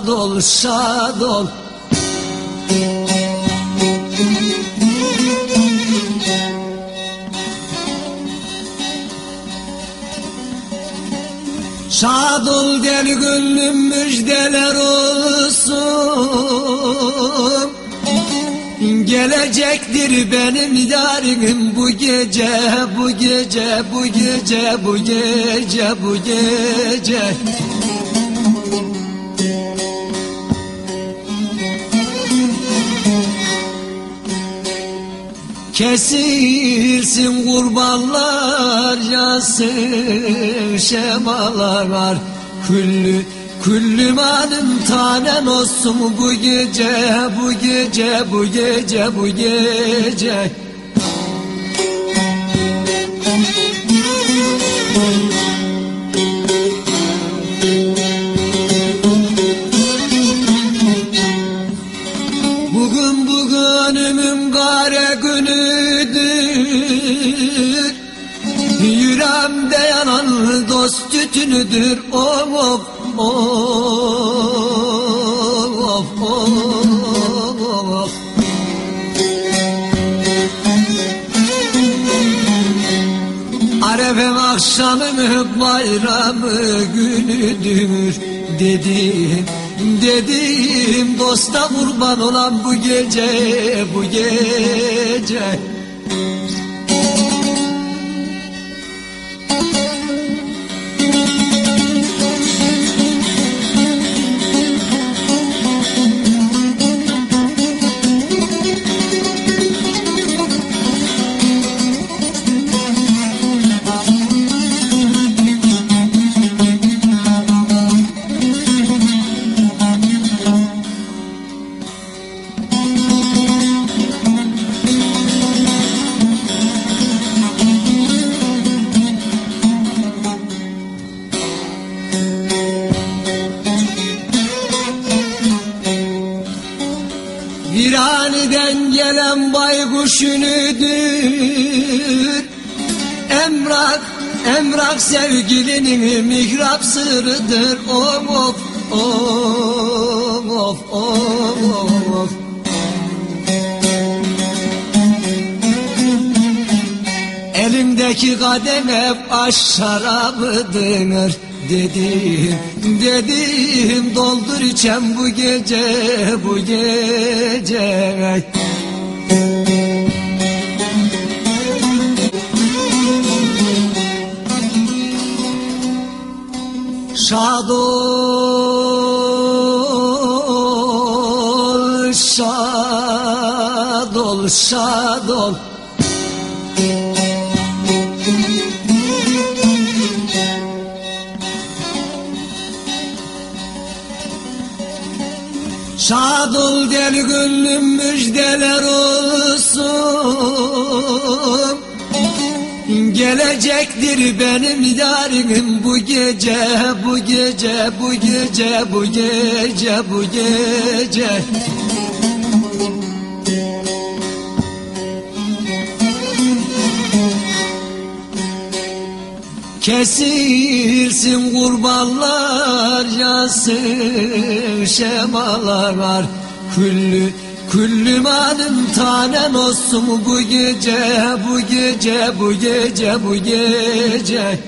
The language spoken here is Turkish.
şad ol, şad ol. Şad ol del gönlüm müjdeler olsun Gelecektir benim yarim bu gece, bu gece, bu gece, bu gece, bu gece. Kesilsin kurbanlar yansın şemalar Küllü Küllüm anım tanen olsun bu gece, bu gece, bu gece, bu gece. Bugün bugünümün gare günüdür. Yüreğimde yanan dost tütünüdür. Of of of of of Arefem akşamı bayramı günüdür. Dedim Dedim dosta kurban olan bu gece bu gece gelen baykuş ünüdür Emrak, emrak sevgilinin mihrap sırrıdır. Of of of of of of. Elimdeki kadem hep aş şarabıdır. Dedim, dedim doldur içem bu gece, bu gece Şad ol, şad ol, şad ol Şad ol del gönlüm müjdeler Gelecektir benim yarim bu gece, bu gece, bu gece, bu gece, bu gece. Kesilsin kurbanlar yansın şemalar Küllü Küllüm anım tanen olsun bu gece, bu gece, bu gece, bu gece